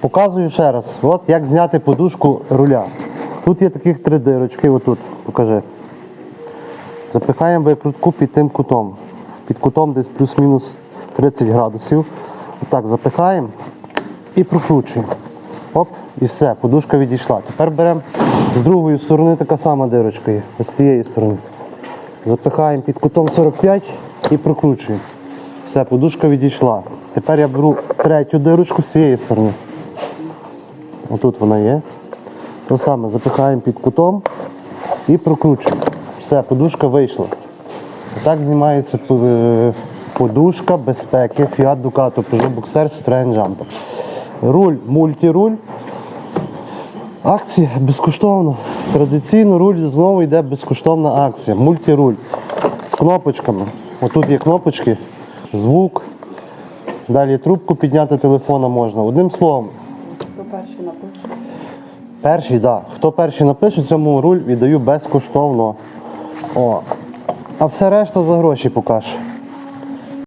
Показую ще раз, от як зняти подушку руля. Тут є таких три дирочки, отут, покажи. Запихаємо викрутку під тим кутом. Під кутом десь плюс-мінус 30 градусів. Отак запихаємо і прокручуємо. Оп, і все, подушка відійшла. Тепер беремо з другої сторони така сама дирочка є, ось з цієї сторони. Запихаємо під кутом 45 і прокручуємо. Все, подушка відійшла. Тепер я беру третю дирочку з цієї сторони. Отут вона є. То саме запихаємо під кутом і прокручуємо. Все, подушка вийшла. Так знімається е, подушка безпеки Fiat Ducato Peugeot Boxer Citroen Jumper. Руль мультируль. Акція безкоштовна. Традиційно руль знову йде безкоштовна акція. Мультируль з кнопочками. Отут є кнопочки, звук. Далі трубку підняти телефона можна. Одним словом, Хто перший напише? Перший, так. Да. Хто перший напише, цьому руль віддаю безкоштовно. О. А все решта за гроші покаже.